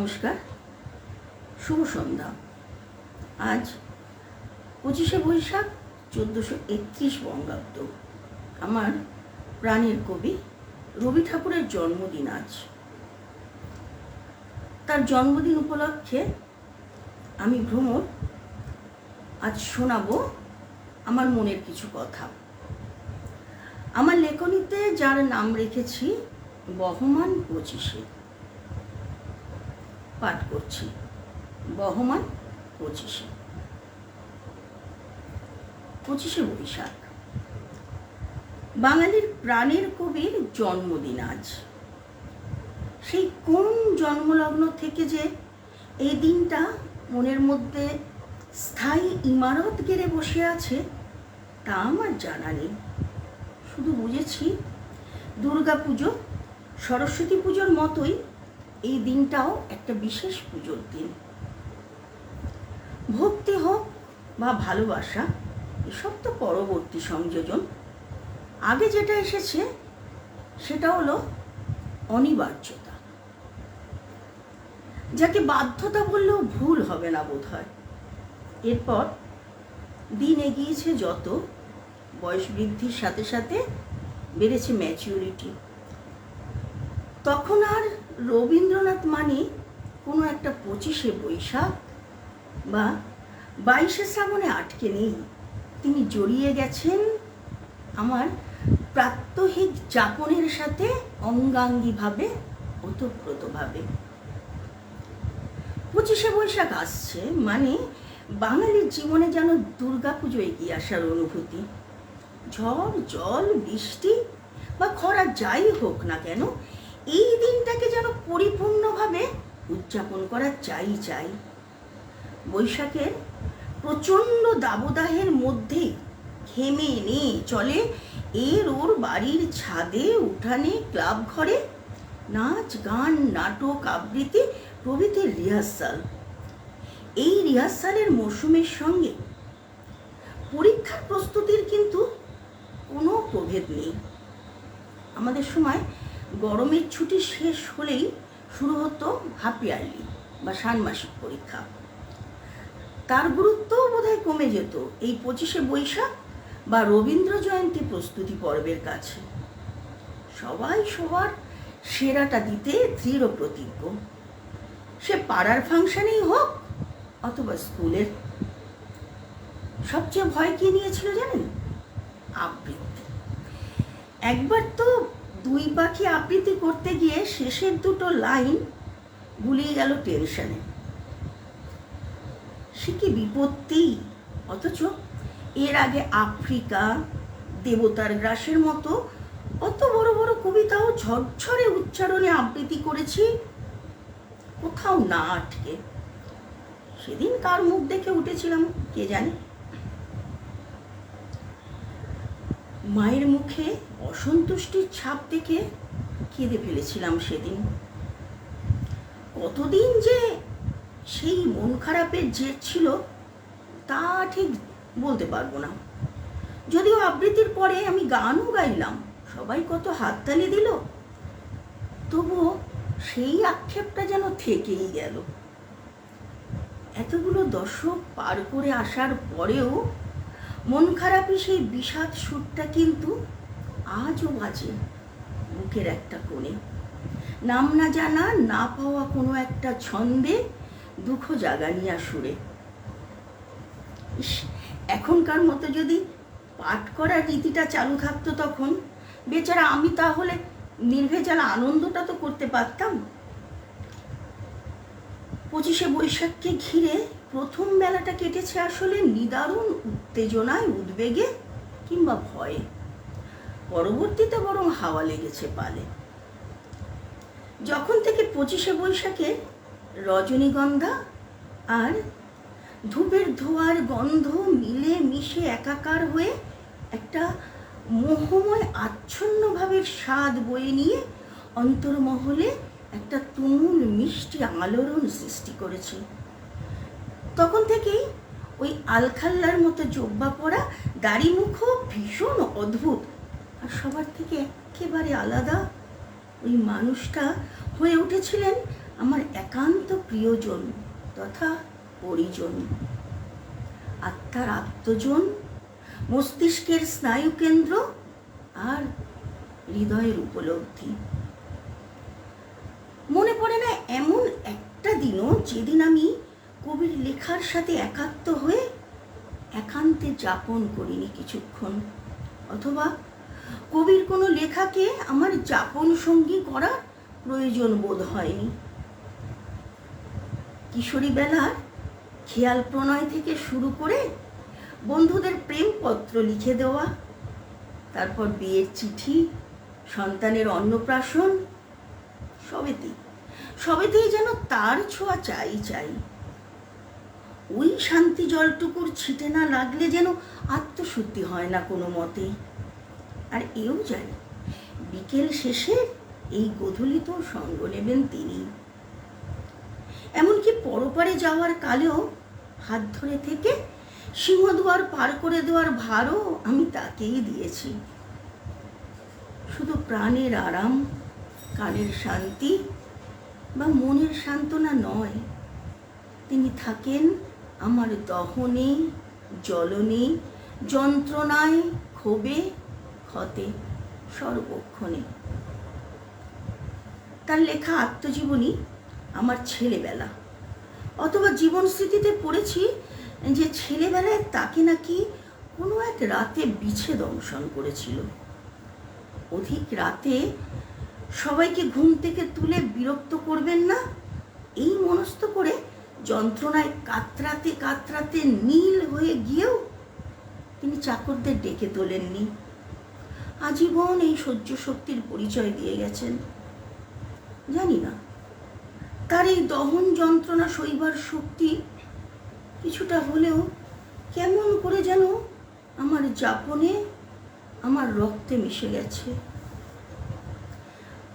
নমস্কার। শুভ সন্ধ্যা। আজ পঁচিশে বৈশাখ চোদ্দোশো একত্রিশ বঙ্গাব্দ। আমার প্রাণের কবি রবি ঠাকুরের জন্মদিন আজ। তার জন্মদিন উপলক্ষে আমি ভ্রমণ আজ শোনাবো আমার মনের কিছু কথা। আমার লেখনীতে যার নাম রেখেছি, বহমান পঁচিশে। পাঠ করছি। বহমান পঁচিশে। পঁচিশে বৈশাখ। বাঙালির প্রাণের কবির জন্মদিন আজ। সেই কোন জন্মলগ্ন থেকে যে এই দিনটা মনের মধ্যে স্থায়ী ইমারত গেড়ে বসে আছে, তা আমার জানা নেই। শুধু বুঝেছি দুর্গা পুজো সরস্বতী পুজোর মতোই এই দিনটাও একটা বিশেষ পুজোর দিন। ভক্তি হোক বা ভালোবাসা, এসব তো পরবর্তী সংযোজন। আগে যেটা এসেছে, সেটা হলো অনিবার্যতা। যাকে বাধ্যতা বললেও ভুল হবে না বোধ হয় এরপর দিন এগিয়েছে যত, বয়স বৃদ্ধির সাথে সাথে বেড়েছে ম্যাচিউরিটি তখন আর রবীন্দ্রনাথ মানে কোনো একটা পঁচিশে বৈশাখ বা বাইশে শ্রাবণে আটকে নেই। তিনি জড়িয়ে গেছেন আমার প্রাত্যহিক যাপনের সাথে অঙ্গাঙ্গিভাবে, ওতপ্রোতভাবে। পঁচিশে বৈশাখ আসছে মানে বাঙালির জীবনে যেন দুর্গাপুজো এগিয়ে আসার অনুভূতি। ঝড়, জল, বৃষ্টি বা খরা যাই হোক না কেন এই দিনটাকে যেন পরিপূর্ণভাবে উদযাপন করা চাই চাই। বৈশাখের প্রচণ্ড দাবদাহের মধ্যে ঘেমে নে চলে এর ওর বাড়ির ছাদে উঠানে, ক্লাব ঘরে নাচ, গান, নাটক, আবৃত্তি, প্রভৃতির রিহার্সাল। এই রিহার্সালের মৌসুমের সঙ্গে পরীক্ষার প্রস্তুতির কিন্তু কোনো প্রভেদ নেই। আমাদের সময় গরমের ছুটি শেষ হলেই শুরু হতো হাফ ইয়ারলি বা ষান্মাসিক পরীক্ষা। তার গুরুত্বও বোধহয় কমে যেত এই পঁচিশে বৈশাখ বা রবীন্দ্র জয়ন্তী প্রস্তুতি পর্বের কাছে। সবাই সবার সেরাটা দিতে দৃঢ় প্রতিজ্ঞ। সে পাড়ার ফাংশনেই হোক অথবা স্কুলের। সবচেয়ে ভয় কি নিয়েছিল জানেন? আবৃত্তি। একবার তো দুই পাখি আবৃত্তি করতে গিয়ে শেষের দুটো লাইন গুলিয়ে গেল টেনশনে। সে কি বিপত্তি? অথচ এর আগে আফ্রিকা, দেবতার গ্রাসের মতো অত বড় বড় কবিতাও ঝরঝরে উচ্চারণে আবৃত্তি করেছি, কোথাও না আটকে। সেদিন কার মুখ দেখে উঠেছিলাম, কে জানে? মায়ের মুখে অসন্তুষ্টির ছাপ দেখে কেঁদে ফেলেছিলাম সেদিন। কতদিন যে সেই মন খারাপের জের ছিল, তা ঠিক বলতে পারব না। যদিও আবৃত্তির পরে আমি গানও গাইলাম, সবাই কত হাততালি দিল, তবুও সেই আক্ষেপটা যেন থেকেই গেল। এতগুলো দর্শক পার করে আসার পরেও মন খারাপই সেই বিষাদ সুরটা কিন্তু আজও বাজে বুকের একটা কোণে। নাম না জানা, না পাওয়া কোনো একটা ছন্দে দুঃখ জাগানিয়া সুরে। এখনকার মতো যদি পাঠ করার রীতিটা চালু থাকতো তখন, বেচারা আমি তাহলে নির্ভেজাল আনন্দটা তো করতে পারতাম। পঁচিশে বৈশাখকে ঘিরে প্রথম বেলাটা কেটেছে আসলে নিদারুণ উত্তেজনায়, উদ্বেগে কিংবা ভয়ে। পরবর্তীতে বরং হাওয়া লেগেছে পালে। যখন থেকে পঁচিশে বৈশাখে রজনীগন্ধা আর ধূপের ধোয়ার গন্ধ মিলে মিশে একাকার হয়ে একটা মোহময় আচ্ছন্নভাবে স্বাদ বয়ে নিয়ে অন্তর্মহলে একটা তুমুল মিষ্টি আলোড়ন সৃষ্টি করেছে। তখন থেকেই ওই আলখাল্লার মতো জব্বা পড়া দাড়ি মুখও ভীষণ অদ্ভুত। আর সবার থেকে একেবারে আলাদা ওই মানুষটা হয়ে উঠেছিলেন আমার একান্ত প্রিয়জন তথা পরিজন। আত্মার আত্মজন, মস্তিষ্কের স্নায়ুকেন্দ্র আর হৃদয়ের উপলব্ধি। মনে পড়ে না এমন একটা দিনও যেদিন আমি কবির লেখার সাথে একাত্ম হয়ে একান্তে যাপন করিনি কিছুক্ষণ। অথবা কবির কোনো লেখাকে আমার যাপন সঙ্গী করার প্রয়োজন বোধ হয়নি। কিশোরী বেলার খেয়াল প্রণয় থেকে শুরু করে বন্ধুদের প্রেমপত্র লিখে দেওয়া, তারপর বিয়ের চিঠি, সন্তানের অন্নপ্রাশন, সবেতেই সবেতেই যেন তার ছোঁয়া চাই চাই। ওই শান্তি জলটুকুর ছিটে না লাগলে যেন আত্মশুদ্ধি হয় না কোনো মতেই আর এও জানি, বিকেল শেষে এই গধূলিতেও সঙ্গ নেবেন তিনি। এমনকি পরপারে যাওয়ার কালেও হাত ধরে থেকে সিংহদুয়ার পার করে দেওয়ার ভারও আমি তাকেই দিয়েছি। শুধু প্রাণের আরাম, কানের শান্তি বা মনের সান্ত্বনা নয়, তিনি থাকেন আমার দহনে, জ্বলনে, যন্ত্রণায় ক্ষোভে ক্ষতে সর্বক্ষণে। তার লেখা আত্মজীবনী আমার ছেলেবেলা। অথবা জীবন স্মৃতিতে পড়েছি যে ছেলেবেলায় তাকে নাকি কোনো এক রাতে বিছে দংশন করেছিল। অধিক রাতে সবাইকে ঘুম থেকে তুলে বিরক্ত করবেন না? এই মনস্থ করে যন্ত্রণায় কাতরাতে কাতরাতে নীল হয়ে গিয়েও তিনি চাকরদের ডেকে তোলেননি। আজীবন এই সহ্য শক্তির পরিচয় দিয়ে গেছেন। জানি না, তার এই দহন যন্ত্রণা সইবার শক্তি কিছুটা হলেও কেমন করে যেন আমার যাপনে, আমার রক্তে মিশে গেছে।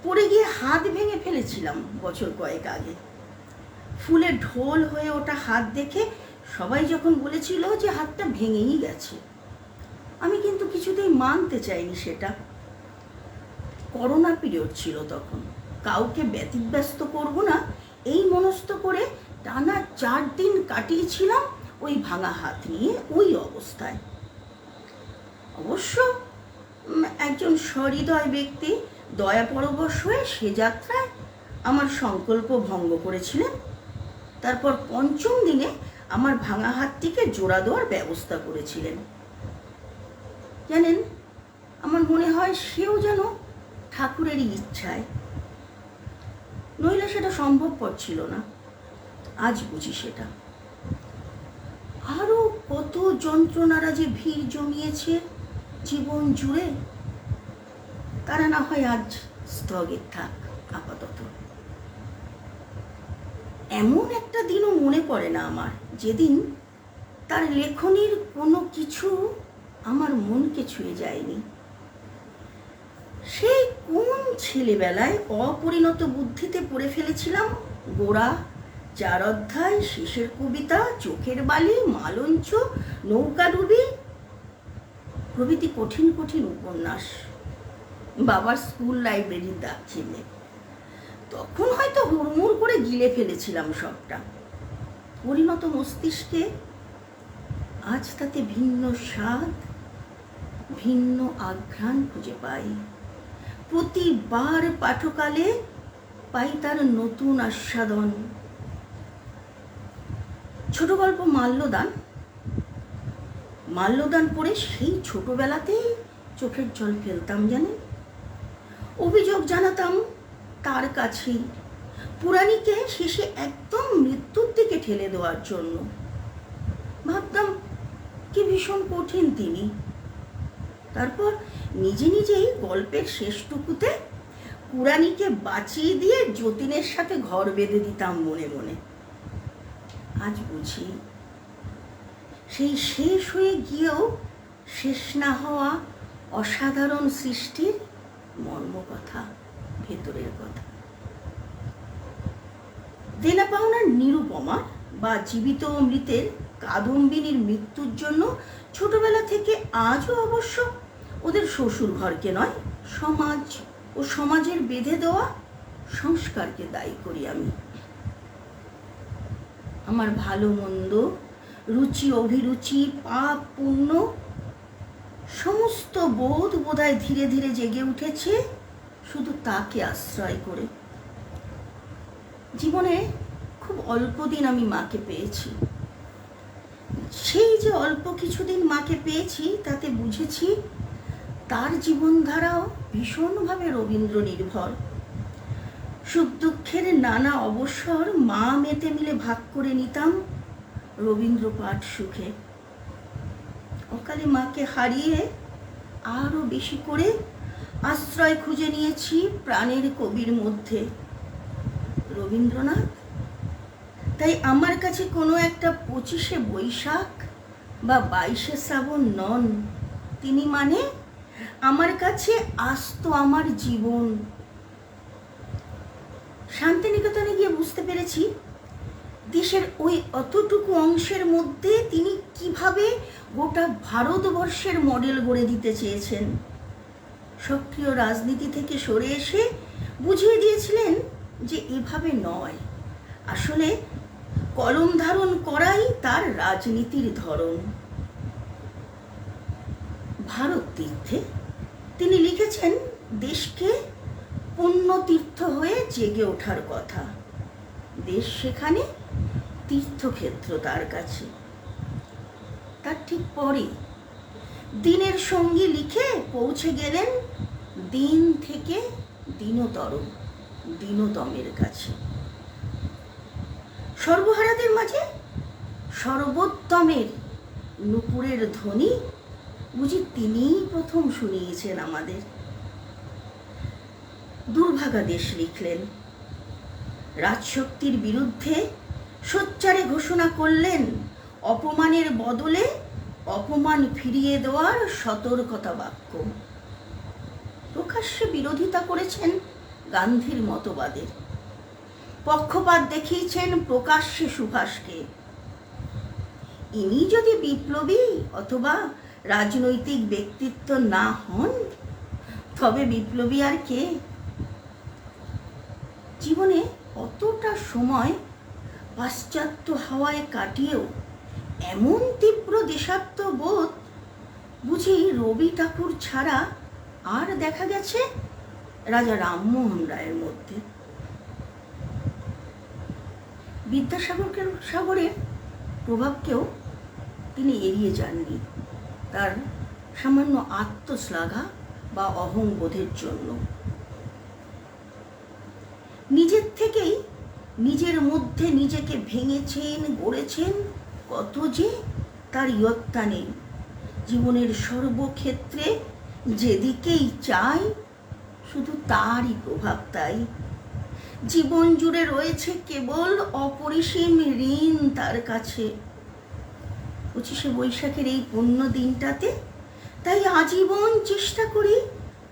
পড়ে গিয়ে হাত ভেঙে ফেলেছিলাম বছর কয়েক আগে। ফুলে ঢোল হয়ে ওটা হাত দেখে সবাই যখন বলেছিল যে হাতটা ভেঙেই গেছে। আমি কিন্তু কিছুতেই মানতে চাইনি সেটা। করোনা পিরিয়ড ছিল তখন। কাউকে ব্যতিব্যস্ত করব না, এই মনস্থ করে টানা চার দিন কাটিয়েছিলাম ওই ভাঙা হাত নিয়ে ওই অবস্থায়। অবশ্য একজন সহৃদয় ব্যক্তি দয়া পরবশ হয়ে সে যাত্রায় আমার সংকল্প ভঙ্গ করেছিলেন। তারপর পঞ্চম দিনে আমার ভাঙা হাতটিকে জোড়া দেওয়ার ব্যবস্থা করেছিলেন। জানেন, আমার মনে হয় সেও যেন ঠাকুরেরই ইচ্ছায়। নইলে সেটা সম্ভবপর ছিল না। আজ বুঝি সেটা। আরও কত যন্ত্রণারা যে ভিড় জমিয়েছে জীবন জুড়ে, তারা না হয় আজ স্থগিত থাক। এমন একটা দিনও মনে পড়ে না আমার। যেদিন তার লেখনির কোনো কিছু আমার মনকে ছুঁয়ে যায়নি। সেই কোন ছেলেবেলায় অপরিণত বুদ্ধিতে পড়ে ফেলেছিলাম গোড়া চার অধ্যায় শেষের কবিতা, চোখের বালি, মালঞ্চ নৌকাডুবি প্রভৃতি কঠিন কঠিন উপন্যাস। বাবার স্কুল লাইব্রেরির দাগ চিহ্নে তখন হয়তো হুড়মুড় করে গিলে ফেলেছিলাম সবটা। পরিণত মস্তিষ্কে আজ তাতে ভিন্ন স্বাদ, ভিন্ন আঘ্রাণ খুঁজে পাই। প্রতিবার পাঠকালে পাই তার নতুন আস্বাদন। ছোট গল্প মাল্যদান। মাল্যদান পড়ে সেই ছোটবেলাতেই চোখের জল ফেলতাম জানেন? অভিযোগ জানাতাম তার কাছেই। পুরাণীকে শেষে একদম মৃত্যুর দিকে ঠেলে দেওয়ার জন্য। ভাবতাম, কি ভীষণ কঠিন তিনি। তারপর নিজে নিজেই গল্পের শেষটুকুতে পুরাণীকে বাঁচিয়ে দিয়ে যতীনের সাথে ঘর বেঁধে দিতাম মনে মনে। আজ বুঝি, সেই শেষ হয়ে গিয়েও শেষ না হওয়া অসাধারণ সৃষ্টির মর্ম কথা ভেতরের কথা। দেনা পাওনার নিরুপমা বা জীবিত ও মৃতের কাদম্বিনীর মৃত্যুর জন্য ছোটবেলা থেকে আজও অবশ্য ওদের শ্বশুর ঘরকে নয়, সমাজ ও সমাজের বেঁধে দেওয়া সংস্কারকে দায়ী করি আমি। আমার ভালো মন্দ, রুচি অভিরুচি, পাপ পুণ্য, সমস্ত বোধ বোধহয় ধীরে ধীরে জেগে উঠেছে শুধু তাকে আশ্রয় করে। জীবনে খুব অল্প দিন আমি মাকে পেয়েছি। সেই যে অল্প কিছুদিন মাকে পেয়েছি, তাতে বুঝেছি তার জীবনধারাও ভীষণভাবে রবীন্দ্র নির্ভর সুখ দুঃখের নানা অবসর মা মেতে মিলে ভাগ করে নিতাম রবীন্দ্র পাঠ সুখে। অকালে মাকে হারিয়ে আরও বেশি করে আশ্রয় খুঁজে নিয়েছি প্রাণের কবির মধ্যে। রবীন্দ্রনাথ? তাই আমার কাছে কোনো একটা পঁচিশে বৈশাখ বা বাইশে শ্রাবণ নন। তিনি মানে আমার কাছে আস্ত আমার জীবন। শান্তিনিকেতনে গিয়ে বুঝতে পেরেছি, দেশের ওই অতটুকু অংশের মধ্যে তিনি কীভাবে গোটা ভারতবর্ষের মডেল গড়ে দিতে চেয়েছেন। সক্রিয় রাজনীতি থেকে সরে এসে বুঝিয়ে দিয়েছিলেন যে এভাবে নয়। আসলে কলম ধারণ করাই তার রাজনীতির ধরন। ভারত তীর্থে তিনি লিখেছেন, দেশকে পুণ্যতীর্থ হয়ে জেগে ওঠার কথা। দেশ সেখানে তীর্থক্ষেত্র তার কাছে। তার ঠিক পরে দিনের সঙ্গী লিখে পৌঁছে গেলেন দিন থেকে দিনতর, দিনতমের কাছে। সর্বহারাদের মাঝে সর্বোত্তমের নুপুরের ধ্বনি বুঝি তিনিই প্রথম শুনিয়েছেন আমাদের। দুর্ভাগা দেশ লিখলেন, রাজশক্তির বিরুদ্ধে সোচ্চারে ঘোষণা করলেন, অপমানের বদলে অপমান ফিরিয়ে দেওয়ার সতর্কতা বাক্য। প্রকাশ্যে বিরোধিতা করেছেন গান্ধীর মতবাদের পক্ষপাত দেখিয়েছেন প্রকাশ্যে সুভাষকে। ইনি যদি বিপ্লবী অথবা রাজনৈতিক ব্যক্তিত্ব না হন, তবে বিপ্লবী আর কে? জীবনে অতটা সময় পাশ্চাত্য হাওয়ায় কাটিয়েও এমন তীব্র দেশাত্মবোধ বুঝি রবি ঠাকুর ছাড়া আর দেখা গেছে রাজা রামমোহন রায়ের মধ্যে। বিদ্যাসাগরকে, সাগরের প্রভাবকেও তিনি এড়িয়ে যাননি। তার সামান্য আত্মশ্লাঘা বা অহংবোধের জন্য। নিজের থেকেই নিজের মধ্যে নিজেকে ভেঙেছেন, গড়েছেন কত যে তার ইয়ত্তা নেই। জীবনের সর্বক্ষেত্রে যেদিকেই চাই, শুধু তারই প্রভাব তাই। জীবন জুড়ে রয়েছে কেবল অপরিসীম ঋণ তার কাছে। পঁচিশে বৈশাখের এই পুণ্য দিনটাতে তাই আজীবন চেষ্টা করি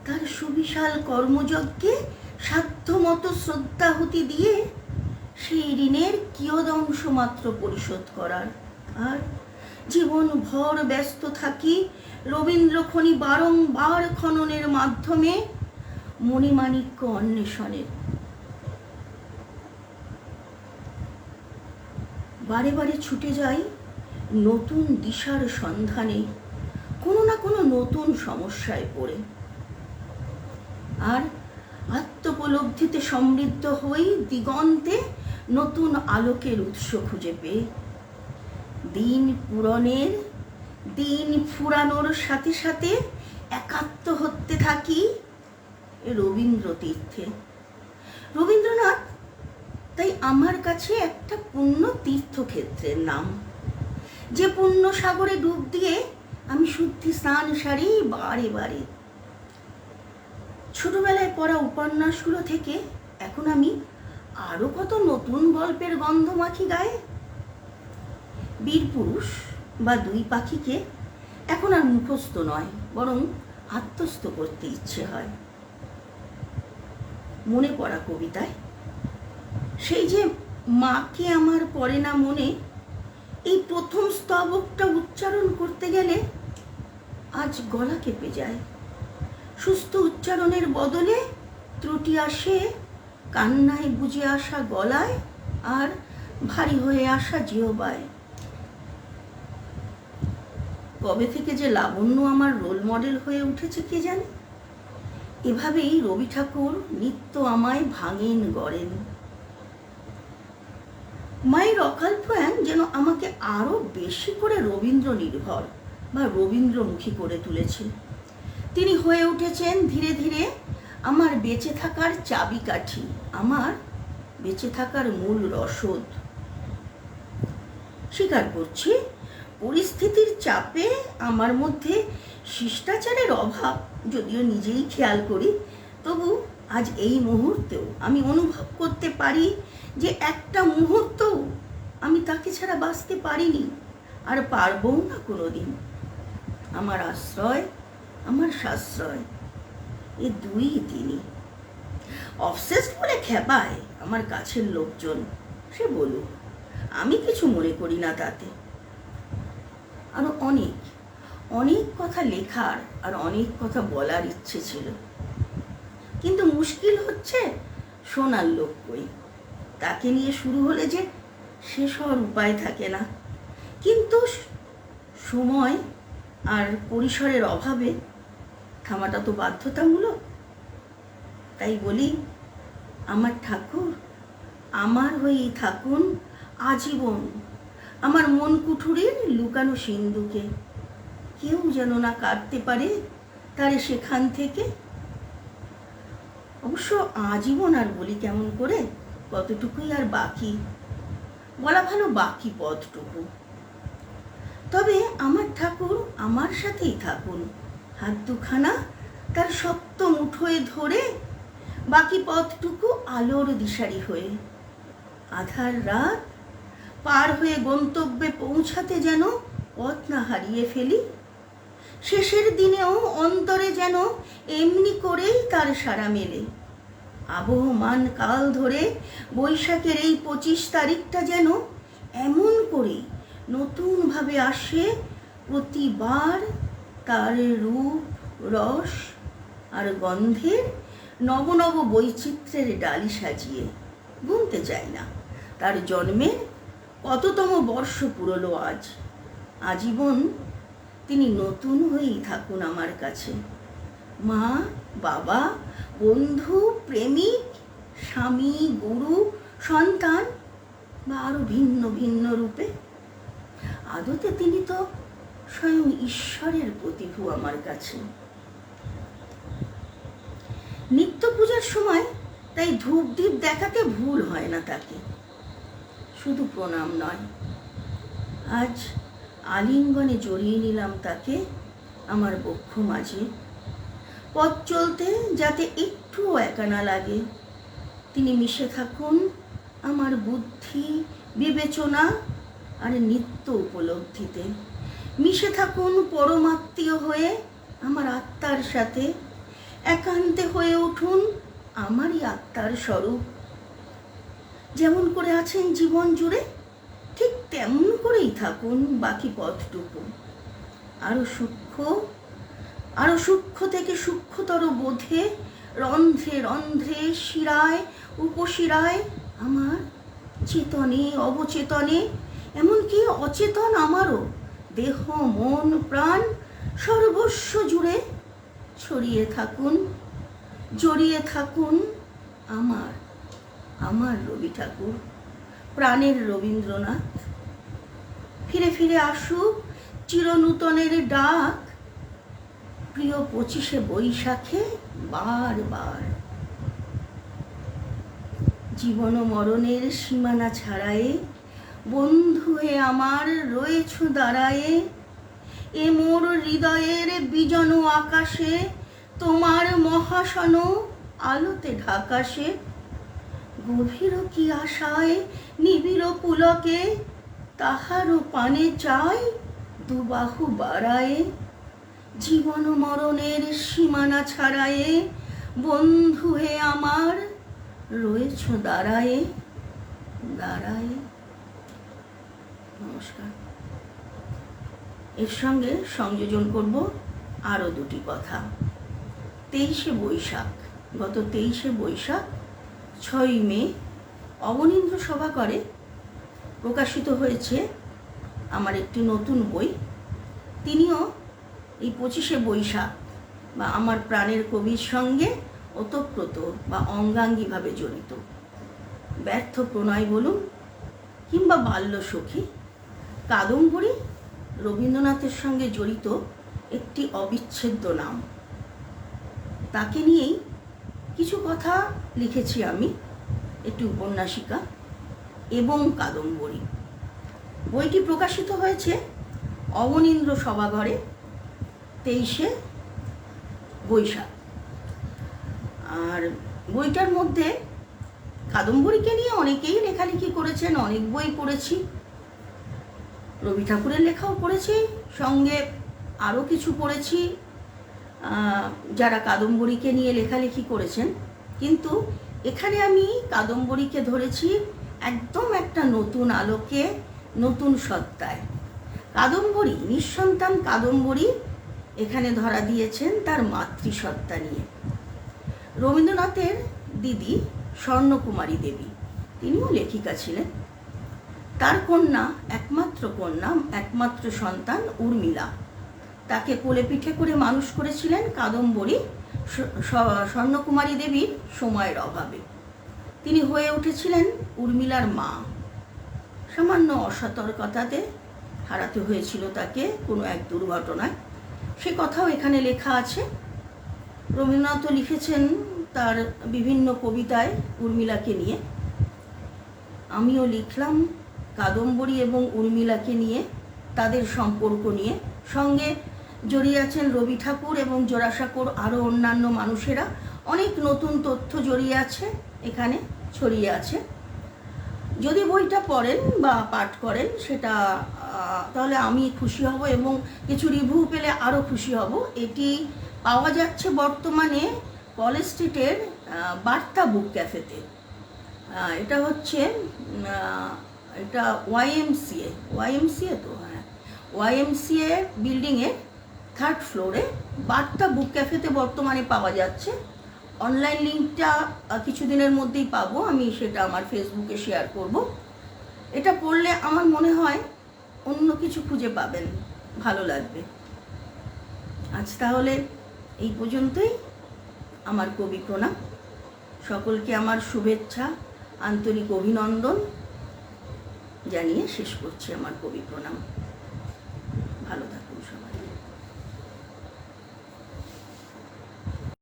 তার সুবিশাল কর্মযজ্ঞে সাধ্যমতো শ্রদ্ধাহুতি দিয়ে সেই ঋণের কিয়দংশ মাত্র পরিশোধ করার। আর? জীবন ভর ব্যস্ত থাকি রবীন্দ্র খনি বারংবার খননের মাধ্যমে, মণিমাণিক্য অন্বেষণের বারে বারে ছুটে যাই নতুন দিশার সন্ধানে, কোনো না কোনো নতুন সমস্যায় পড়ে। আর আত্মোপলব্ধিতে সমৃদ্ধ হই দিগন্তে নতুন আলোকের উৎস খুঁজে পেয়ে। দিন পূরণের, দিন ফুরানোর সাথে সাথে একাত্ম হতে থাকি রবীন্দ্র তীর্থে। রবীন্দ্রনাথ, তাই আমার কাছে একটা পূর্ণ তীর্থক্ষেত্রের নাম। যে পূর্ণ সাগরে ডুব দিয়ে আমি শুদ্ধি স্নান সারি বারে বারে। ছোটবেলায় পড়া উপন্যাসগুলো থেকে এখন আমি আরও কত নতুন গল্পের গন্ধ মাখি গায়ে বীর পুরুষ বা দুই পাখিকে এখন আর মুখস্থ নয়, বরং আত্মস্থ করতে ইচ্ছে হয়। মনে পড়া কবিতায়, সেই যে মাকে আমার পড়ে না মনে, এই প্রথম স্তবকটা উচ্চারণ করতে গেলে আজ গলা কেঁপে যায়। সুস্থ উচ্চারণের বদলে ত্রুটি আসে, কান্নায় বুঝে আসা গলায়, আর ভারী হয়ে আসা জিহবায়। কবে থেকে যে লাবণ্য আমার রোল মডেল হয়ে উঠেছে কে জানে? এভাবেই রবি ঠাকুর নিত্য আমায় ভাঙেন, গড়েন। মায়ের অকাল যেন আমাকে আরও বেশি করে রবীন্দ্র নির্ভর বা রবীন্দ্রমুখী করে তুলেছে। তিনি হয়ে উঠেছেন ধীরে ধীরে আমার বেঁচে থাকার চাবিকাঠি, আমার বেঁচে থাকার মূল রসদ। স্বীকার করছি পরিস্থিতির চাপে আমার মধ্যে শিষ্টাচারের অভাব যদিও নিজেই খেয়াল করি, তবু আজ এই মুহূর্তেও আমি অনুভব করতে পারি যে একটা মুহূর্তও আমি তাকে ছাড়া বাঁচতে পারিনি আর পারবও না কোনো দিন আমার আশ্রয়, আমার সাশ্রয়, এ দুই তিনি অবসেস বলে খেপায় আমার কাছের লোকজন, সে বলুক, আমি কিছু মনে করি না তাতে। আরও অনেক অনেক কথা লেখার আর অনেক কথা বলার ইচ্ছে ছিল। কিন্তু মুশকিল হচ্ছে শোনার লোক কই। তাকে নিয়ে শুরু হলে যে শেষ হওয়ার উপায় থাকে না। কিন্তু সময় আর পরিসরের অভাবে থামাটা তো বাধ্যতামূলক। তাই বলি, আমার ঠাকুর, আমার হয়েই থাকুন, আজীবন আমার মন কুঠুরির লুকানো সিন্ধুকে। কেউ যেন না কাটতে পারে তারে সেখান থেকে। অবশ্য আজীবন আর বলি কেমন করে, কতটুকুই আর বাকি? বলা ভালো বাকি পথটুকু। তবে আমার ঠাকুর আমার সাথেই থাকুন। হাত দুখানা তার শক্ত মুঠোয় ধরে বাকি পথটুকু আলোর দিশারি হয়ে। আধার রাত পার হয়ে গন্তব্যে পৌঁছাতে যেন পথ না হারিয়ে ফেলি। শেষের দিনেও অন্তরে যেন এমনি করেই তার সারা মেলে। আবহমান কাল ধরে বৈশাখের এই পঁচিশ তারিখটা যেন এমন করেই নতুনভাবে আসে প্রতিবার তার রূপ, রস আর গন্ধের নব নব বৈচিত্র্যের ডালি সাজিয়ে। গুনতে চাই না, তার জন্মের কততম বর্ষ পুরলো আজ? আজীবন তিনি নতুন হয়েই থাকুন আমার কাছে। মা, বাবা, বন্ধু, প্রেমিক, স্বামী, গুরু, সন্তান বা আরও ভিন্ন ভিন্ন রূপে। আদতে তিনি তো স্বয়ং ঈশ্বরের প্রতিভু আমার কাছে। নিত্য পূজার সময় তাই ধূপ দ্বীপ দেখাতে ভুল হয় না তাকে। শুধু প্রণাম নয়। আজ আলিঙ্গনে জড়িয়ে নিলাম তাকে আমার বক্ষ মাঝে। পথ চলতে যাতে একটুও একা না লাগে। তিনি মিশে থাকুন আমার বুদ্ধি, বিবেচনা আর নিত্য উপলব্ধিতে। মিশে থাকুন পরমাত্মীয় হয়ে আমার আত্মার সাথে। একান্তে হয়ে উঠুন আমারই আত্মার স্বরূপ। যেমন করে আছেন জীবন জুড়ে, ঠিক তেমন করেই থাকুন বাকি পথটুকু। আরও সূক্ষ্ম আরও সূক্ষ্ম থেকে সূক্ষ্মতর বোধে, রন্ধ্রে রন্ধ্রে শিরায়, উপশিরায় আমার চেতনে, অবচেতনে, এমনকি অচেতন আমারও দেহ, মন, প্রাণ সর্বস্ব জুড়ে ছড়িয়ে থাকুন, জড়িয়ে থাকুন আমার আমার রবি ঠাকুর, প্রাণের রবীন্দ্রনাথ। ফিরে ফিরে আসুক চিরনূতনের ডাক, প্রিয় পঁচিশে বৈশাখে বারবার। জীবন মরণের সীমানা ছাড়ায়ে বন্ধু হয়ে আমার, রয়েছ দাঁড়ায়ে এ মোর হৃদয়ের বিজন আকাশে, তোমার মহাসন আলোতে ঢাকাশে গভীর কি আশায়, নিবিড় পুলকে তাহারও পানে চাই দুবাহু বাড়ায়ে। জীবন মরণের সীমানা ছাড়ায়ে বন্ধু হে আমার, রয়েছ দাঁড়ায়ে। দাঁড়ায়ে। নমস্কার। এর সঙ্গে সংযোজন করব আরও দুটি কথা। তেইশে বৈশাখ, গত তেইশে বৈশাখ ছয়ই মে অবনীন্দ্র সভা করে। প্রকাশিত হয়েছে আমার একটি নতুন বই। তিনিও এই পঁচিশে বৈশাখ বা আমার প্রাণের কবির সঙ্গে ওতপ্রোত বা অঙ্গাঙ্গিভাবে জড়িত। ব্যর্থ প্রণয় বলুন কিংবা বাল্য সখী, কাদম্বরী রবীন্দ্রনাথের সঙ্গে জড়িত একটি অবিচ্ছেদ্য নাম। তাকে নিয়েই কিছু কথা লিখেছি আমি, একটি উপন্যাসিকা এবং কাদম্বরী। বইটি প্রকাশিত হয়েছে অবনীন্দ্র সভাঘরে, তেইশে বৈশাখ। আর বইটার মধ্যে কাদম্বরীকে নিয়ে অনেকেই লেখালেখি করেছেন, অনেক বই পড়েছি। রবি ঠাকুরের লেখাও পড়েছি, সঙ্গে আরও কিছু পড়েছি। যারা কাদম্বরীকে নিয়ে লেখালেখি করেছেন, কিন্তু এখানে আমি কাদম্বরীকে ধরেছি একদম একটা নতুন আলোকে, নতুন সত্তায়। কাদম্বরী, নিঃসন্তান কাদম্বরী এখানে ধরা দিয়েছেন তার মাতৃসত্তা নিয়ে। রবীন্দ্রনাথের দিদি স্বর্ণকুমারী দেবী, তিনিও লেখিকা ছিলেন। তার কন্যা, একমাত্র কন্যা, একমাত্র সন্তান উর্মিলা। তাকে কোলে পিঠে করে মানুষ করেছিলেন কাদম্বরী স্বর্ণকুমারী দেবীর সময়ের অভাবে। তিনি হয়ে উঠেছিলেন উর্মিলার মা। সামান্য অসতর্কতাতে হারাতে হয়েছিল তাকে কোনো এক দুর্ঘটনায়। সে কথাও এখানে লেখা আছে। রবীন্দ্রনাথও লিখেছেন তার বিভিন্ন কবিতায় উর্মিলাকে নিয়ে। আমিও লিখলাম কাদম্বরী এবং উর্মিলাকে নিয়ে, তাদের সম্পর্ক নিয়ে। সঙ্গে জড়িয়ে আছেন রবি ঠাকুর এবং জোড়াসাঁকোর আরও অন্যান্য মানুষেরা। অনেক নতুন তথ্য জড়িয়ে আছে, এখানে ছড়িয়ে আছে। যদি বইটা পড়েন বা পাঠ করেন, সেটা তাহলে আমি খুশি হব এবং কিছু রিভিউ পেলে আরও খুশি হব। এটি পাওয়া যাচ্ছে বর্তমানে কলেজ স্ট্রিটের বার্তা বুক ক্যাফেতে। এটা হচ্ছে এটা ওয়াইএমসিএ ওয়াইএমসিএ তো হ্যাঁ। ওয়াইএমসিএ বিল্ডিংয়ে থার্ড ফ্লোরে বার্তা বুক ক্যাফেতে বর্তমানে পাওয়া যাচ্ছে। অনলাইন লিঙ্কটা কিছুদিনের মধ্যেই পাবো। আমি সেটা আমার ফেসবুকে শেয়ার করব। এটা পড়লে আমার মনে হয় অন্য কিছু খুঁজে পাবেন। ভালো লাগবে। আজ তাহলে এই পর্যন্তই। আমার কবি প্রণাম। সকলকে আমার শুভেচ্ছা, আন্তরিক অভিনন্দন জানিয়ে শেষ করছি আমার কবি প্রণাম। ভালো থাকুন।